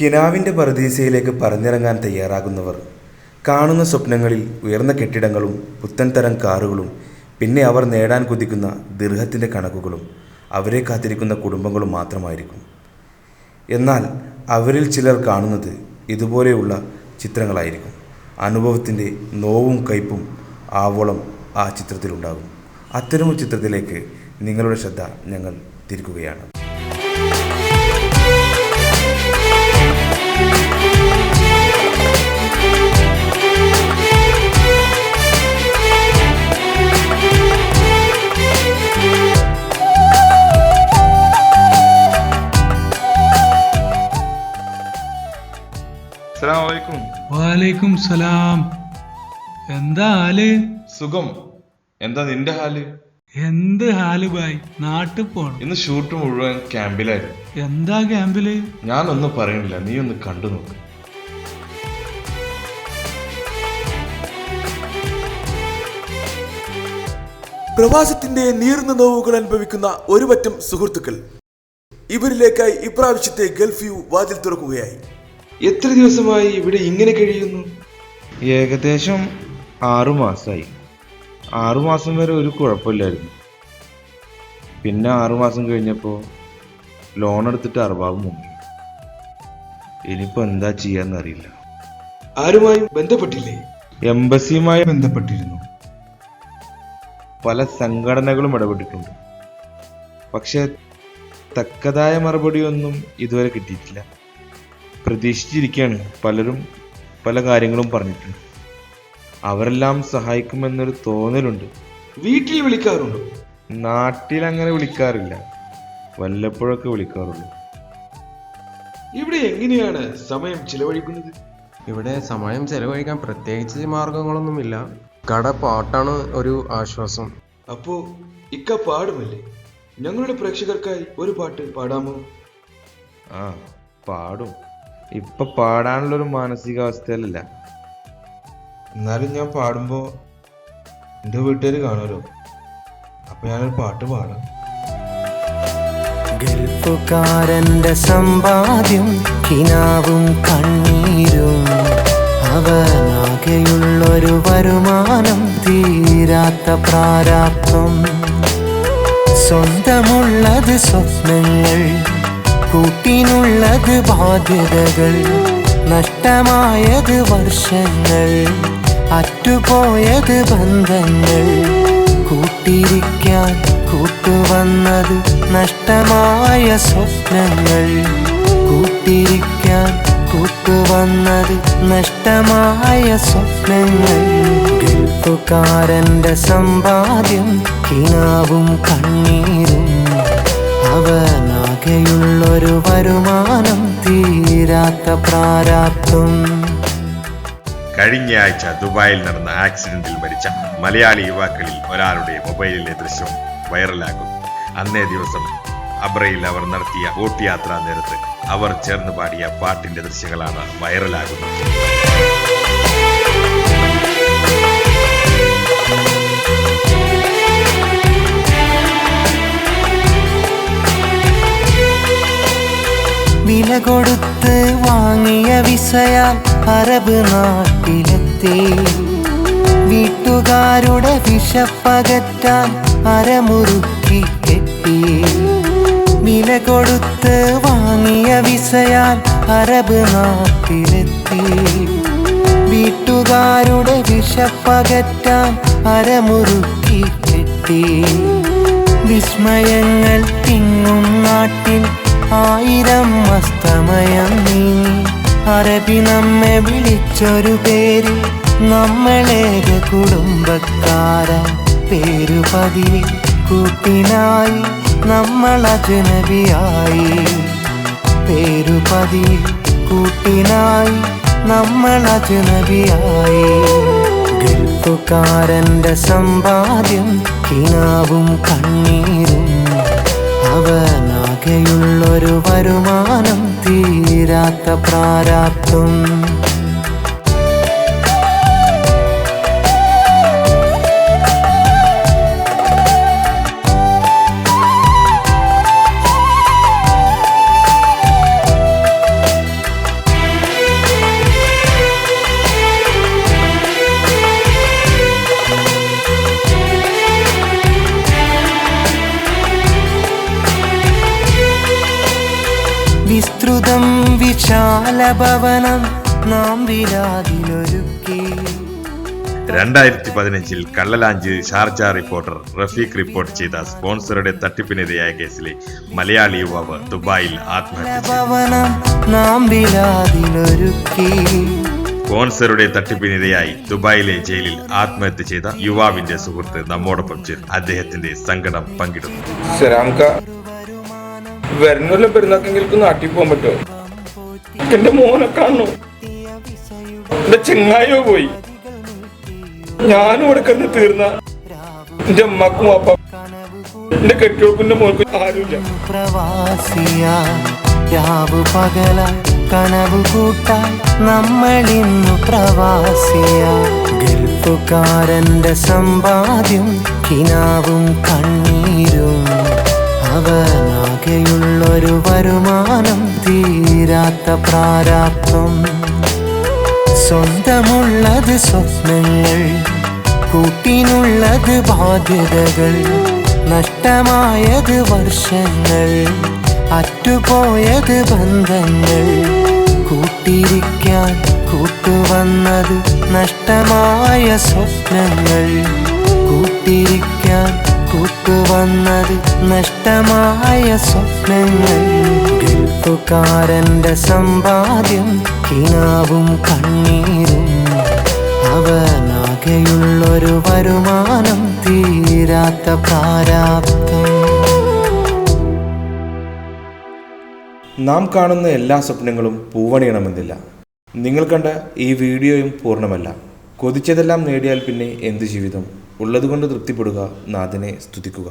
കിനാവിന്റെ പരദീസയിലേക്ക് പറഞ്ഞിറങ്ങാൻ തയ്യാറാകുന്നവർ. കാണുന്ന സ്വപ്നങ്ങളിൽ ഉയർന്ന കെട്ടിടങ്ങളും പുത്തൻ തരം കാറുകളും പിന്നെ അവർ നേടാൻ കുതിക്കുന്ന ദീർഘത്തിന്റെ കണക്കുകളും അവരെ കാത്തിരിക്കുന്ന കുടുംബങ്ങളും മാത്രമായിരിക്കും. എന്നാൽ അവരിൽ ചിലർ കാണുന്നത് ഇതുപോലെയുള്ള ചിത്രങ്ങളായിരിക്കും. അനുഭവത്തിന്റെ നോവും കയ്പും ആവോളം ആ ചിത്രത്തിലുണ്ടാകും. അത്തരമൊരു ചിത്രത്തിലേക്ക് നിങ്ങളുടെ ശ്രദ്ധ ഞങ്ങൾ തിരിക്കുകയാണ്. വാലേക്കും സലാം. എന്താ ഹാൽ സുഖം. എന്താ നിന്റെ ഹാൽ? എന്ത് ഹാൽ ബായ് നാട്ടിൽ പോണം. ഇന്ന് ഷൂട്ട് മുഴുവൻ ക്യാമ്പിലായിരുന്നു. എന്താ ക്യാമ്പിൽ? ഞാനൊന്നും പറയണില്ല. നീ ഒന്ന് കണ്ടു നോക്ക്. പ്രവാസത്തിന്റെ നീർന്ന നോവുകൾ അനുഭവിക്കുന്ന ഒരുപറ്റം സുഹൃത്തുക്കൾ. ഇവരിലേക്കായി ഇപ്രാവശ്യത്തെ ഗൾഫ് യു വാതിൽ തുറക്കുകയായി. എത്ര ദിവസമായി ഇവിടെ ഇങ്ങനെ കഴിയുന്നു? ഏകദേശം ആറുമാസമായി ആറുമാസം ആറു മാസം വരെ ഒരു കുഴപ്പമില്ലായിരുന്നു. പിന്നെ ആറുമാസം കഴിഞ്ഞപ്പോൾ ലോൺ എടുത്തിട്ട് അറുപാവ് മുങ്ങി. ഇനിയിപ്പോൾ എന്താ ചെയ്യാന്നറിയില്ല ആരുമായും ബന്ധപ്പെട്ടില്ലേ? എംബസിയുമായി ബന്ധപ്പെട്ടിരുന്നു. പല സംഘടനകളും ഇടപെട്ടിട്ടുണ്ട്. പക്ഷെ തക്കതായ മറുപടിയൊന്നും ഇതുവരെ കിട്ടിയിട്ടില്ല. പ്രതീക്ഷിച്ചിരിക്കുകയാണ് പലരും പല കാര്യങ്ങളും പറഞ്ഞിട്ടുണ്ട്. അവരെല്ലാം സഹായിക്കുമെന്നൊരു തോന്നലുണ്ട്. വീട്ടിൽ വിളിക്കാറുണ്ടോ. നാട്ടിൽ അങ്ങനെ വിളിക്കാറില്ല. വല്ലപ്പോഴൊക്കെ വിളിക്കാറുള്ളൂ. ഇവിടെ എങ്ങനെയാണ് സമയം ചിലവഴിക്കുന്നത്? ഇവിടെ സമയം ചെലവഴിക്കാൻ പ്രത്യേകിച്ച് മാർഗങ്ങളൊന്നുമില്ല. കട പാട്ടാണ് ഒരു ആശ്വാസം. അപ്പോ ഇക്ക പാടുമല്ലേ? ഞങ്ങളുടെ പ്രേക്ഷകർക്കായി ഒരു പാട്ട് പാടാമോ? ആ പാടും. ഇപ്പൊ പാടാനുള്ളൊരു മാനസികാവസ്ഥയിലല്ല. എന്നാലും ഞാൻ പാടുമ്പോ എന്റെ വീട്ടുകാർ കാണുമല്ലോ അപ്പൊ ഞാനൊരു പാട്ട് പാടാം. ഗൾഫുകാരന്റെ സമ്പാദ്യം കിനാവും കണ്ണീരും. അവനാകെയുള്ളൊരു വരുമാനം തീരാത്ത പ്രാരാബ്ദം. സ്വന്തമുള്ളത് സ്വപ്നങ്ങൾ കൂട്ടിനുള്ളത് ബാധ്യതകൾ നഷ്ടമായത് വർഷങ്ങൾ അറ്റുപോയത് ബന്ധങ്ങൾ. കൂട്ടിരിക്കാൻ കൂട്ടുവന്നത് നഷ്ടമായ സ്വപ്നങ്ങൾ. കൂട്ടിരിക്കാൻ കൂട്ടുവന്നത് നഷ്ടമായ സ്വപ്നങ്ങൾ. ഗൾഫുകാരന്റെ സമ്പാദ്യം കിണാവും കണ്ണീരും അവനാകെയുള്ളൊരു വരുമാനം തീരാത്ത പ്രാരാബ്ദം. കഴിഞ്ഞയാഴ്ച ദുബായിൽ നടന്ന ആക്സിഡന്റിൽ മരിച്ച മലയാളി യുവാക്കളിൽ ഒരാളുടെ മൊബൈലിലെ ദൃശ്യം വൈറലാകും. അന്നേ ദിവസം അബ്രയിൽ അവർ നടത്തിയ ബോട്ട് യാത്രാ നേരത്ത് അവർ ചേർന്ന് പാടിയ പാട്ടിന്റെ ദൃശ്യങ്ങളാണ് വൈറലാകുന്നത്. വില കൊടുത്ത് വാങ്ങിയ വിസയാൽ അറബ് നാട്ടിലെത്തി. വീട്ടുകാരുടെ വിശപ്പകറ്റാൻ അരമുറുക്കി കെട്ടി. വില കൊടുത്ത് വാങ്ങിയ വിസയാൽ അറബ് നാട്ടിലെത്തി. വീട്ടുകാരുടെ വിശപ്പകറ്റാൻ അരമുറുക്കി കെട്ടി. വിസ്മയങ്ങൾ തിങ്ങും നാട്ടിൽ ആയിരം അസ്തമയം നീ അറബി നമ്മെ വിളിച്ചൊരു പേര് നമ്മളേക കുടുംബക്കാര പേരു പതി കൂട്ടിനായി നമ്മൾ അജനബിയായി. പേരു പതി കൂട്ടിനായി നമ്മൾ അജനബിയായി. ഗൾഫുകാരന്റെ സമ്പാദ്യം കിനാവും കണ്ണീരും. അവനാകെയുള്ളൊരു വരുമാനം തീരാത്ത പ്രാരാബ്ദം. വിശാലഭവനം നാം വിരാതിലൊരുക്കി രണ്ടായിരത്തി പതിനഞ്ചിൽ കള്ളലാഞ്ച് ഷാർജ റിപ്പോർട്ടർ റഫീഖ് റിപ്പോർട്ട് ചെയ്ത സ്പോൺസറുടെ തട്ടിപ്പിനെതിരായ കേസിലെ മലയാളി യുവാവ് ദുബായിൽ ആത്മഹത്യ സ്പോൺസറുടെ തട്ടിപ്പിനിരയായി ദുബായിലെ ജയിലിൽ ആത്മഹത്യ ചെയ്ത യുവാവിന്റെ സുഹൃത്ത് നമ്മോടൊപ്പം ചേർന്ന് അദ്ദേഹത്തിന്റെ സങ്കടം പങ്കിടുന്നു. വരുന്നല്ലോ പെരുന്നാക്കെങ്കിലും നാട്ടിൽ പോകാൻ പറ്റുമോ? എന്റെ മോനെ കാണു എന്റെ ചെങ്ങായോ പോയി. ഞാനും ഇവിടെ കിടന്ന് തീർന്ന എന്റെ അമ്മക്കും അപ്പ എന്റെ കെട്ടിയോക്കിന്റെ മോൾക്ക് ആരുമില്ല. പ്രവാസിയാ കനവ് കൂട്ടാൻ നമ്മളിന്നു പ്രവാസിയ. ഗൾഫുകാരന്റെ സമ്പാദ്യം കിനാവും കണ്ണീരും. അവനാകെയുള്ളൊരു വരുമാനം തീരാത്ത പ്രാരാബ്ദം. സ്വന്തമുള്ളത് സ്വപ്നങ്ങൾ കൂട്ടിനുള്ളത് ബാധ്യതകൾ നഷ്ടമായത് വർഷങ്ങൾ അറ്റുപോയത് ബന്ധങ്ങൾ. കൂട്ടിരിക്കാൻ കൂട്ടുവന്നത് നഷ്ടമായ സ്വപ്നങ്ങൾ കൂട്ടിരിക്കാൻ കൂട്ടുവന്നത് നഷ്ടമായ സ്വപ്നങ്ങൾ. ഗൾഫുകാരന്റെ സമ്പാദ്യം കിനാവും കണ്ണീരും. അവനാകെയുള്ളൊരു വരുമാനം തീരാത്ത പ്രാരാബ്ദം. നാം കാണുന്ന എല്ലാ സ്വപ്നങ്ങളും പൂവണിയണമെന്നില്ല. നിങ്ങൾ കണ്ട ഈ വീഡിയോയും പൂർണമല്ല. കൊതിച്ചതെല്ലാം നേടിയാൽ പിന്നെ എന്ത് ജീവിതം? ഉള്ളതുകൊണ്ട് തൃപ്തിപ്പെടുക നാഥനെ സ്തുതിക്കുക.